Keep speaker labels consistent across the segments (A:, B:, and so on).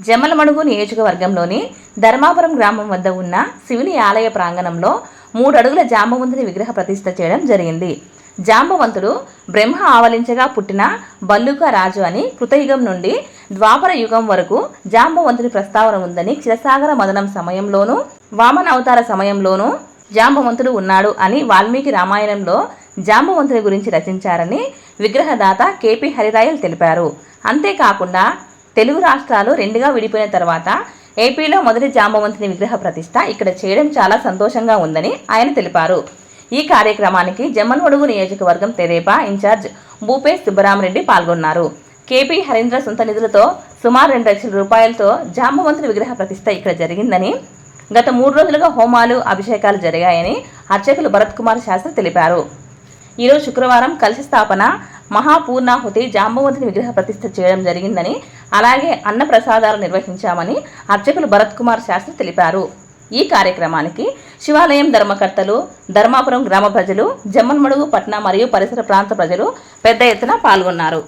A: జమ్మలమడుగు నియోజకవర్గంలోని ధర్మాపురం గ్రామం వద్ద ఉన్న శివుని ఆలయ ప్రాంగణంలో మూడు అడుగుల జాంబవంతుని విగ్రహ ప్రతిష్ఠ చేయడం జరిగింది. జాంబవంతుడు బ్రహ్మ ఆవలించగా పుట్టిన బల్లుక రాజు అని కృతయుగం నుండి ద్వాపర యుగం వరకు జాంబవంతుని ప్రస్తావన ఉందని క్షీరసాగర మదనం సమయంలోనూ వామన అవతార సమయంలోనూ జాంబవంతుడు ఉన్నాడు అని వాల్మీకి రామాయణంలో జాంబవంతుని గురించి రచించారని విగ్రహదాత కేపీ హరిరాయల్ తెలిపారు. అంతేకాకుండా తెలుగు రాష్ట్రాలు రెండుగా విడిపోయిన తర్వాత ఏపీలో మొదటి జాంబవంతుని విగ్రహ ప్రతిష్ట ఇక్కడ చేయడం చాలా సంతోషంగా ఉందని ఆయన తెలిపారు. ఈ కార్యక్రమానికి జమ్మలమడుగు నియోజకవర్గం తెరేపా ఇన్ఛార్జ్ భూపేష్ సుబ్బరామరెడ్డి పాల్గొన్నారు. కేపీ హరీంద్ర సొంత నిధులతో సుమారు రెండు లక్షల రూపాయలతో జాంబవంతుని విగ్రహ ప్రతిష్ట ఇక్కడ జరిగిందని గత మూడు రోజులుగా హోమాలు అభిషేకాలు జరిగాయని అర్చకులు భరత్ కుమార్ శాస్త్రి తెలిపారు. ఈరోజు శుక్రవారం కలశ స్థాపన మహాపూర్ణాహుతి జాంబవంతుని విగ్రహ ప్రతిష్ఠ చేయడం జరిగిందని అలాగే అన్న ప్రసాదాలు నిర్వహించామని అర్చకులు భరత్ కుమార్ శాస్త్రి తెలిపారు. ఈ కార్యక్రమానికి శివాలయం ధర్మకర్తలు ధర్మాపురం గ్రామ ప్రజలు జమ్మన్మడుగు పట్న మరియు పరిసర ప్రాంత ప్రజలు పెద్ద ఎత్తున పాల్గొన్నారు.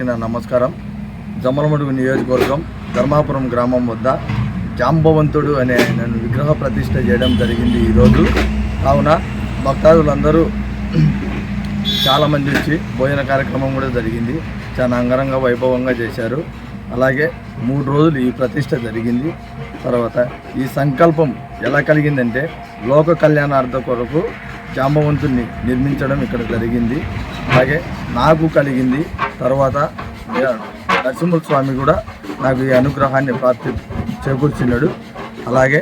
B: అందరికీ నా నమస్కారం. జమ్మలమడుగు నియోజకవర్గం ధర్మాపురం గ్రామం వద్ద జాంబవంతుడు అనే నన్ను విగ్రహ ప్రతిష్ట చేయడం జరిగింది ఈరోజు. కావున భక్తాదులందరూ చాలామంది వచ్చి భోజన కార్యక్రమం కూడా జరిగింది. చాలా అంగరంగ వైభవంగా చేశారు. అలాగే మూడు రోజులు ఈ ప్రతిష్ట జరిగింది. తర్వాత ఈ సంకల్పం ఎలా కలిగిందంటే లోక కళ్యాణార్థ కొరకు జాంబవంతుణ్ణి నిర్మించడం ఇక్కడ జరిగింది. అలాగే నాకు కలిగింది తర్వాత నరసింహ స్వామి కూడా నాకు ఈ అనుగ్రహాన్ని ప్రాప్తి చేకూర్చున్నాడు అలాగే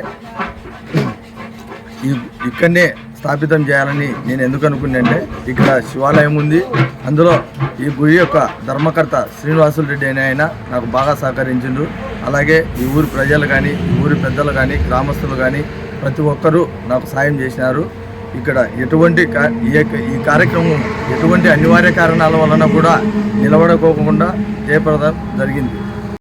B: ఈ ఇక్కడనే స్థాపితం చేయాలని నేను ఎందుకు అనుకున్నానంటే ఇక్కడ శివాలయం ఉంది. అందులో ఈ గుడి యొక్క ధర్మకర్త శ్రీనివాసులు రెడ్డి అనే ఆయన నాకు బాగా సహకరించిండు అలాగే ఈ ఊరి ప్రజలు కానీ ఈ ఊరి పెద్దలు కానీ గ్రామస్తులు కానీ ప్రతి ఒక్కరూ నాకు సాయం చేసినారు. ఇక్కడ ఎటువంటి కా- ఈ ఈ కార్యక్రమం ఎటువంటి అనివార్య కారణాల వలన కూడా నిలబడకోకుండా జయప్రదం జరిగింది.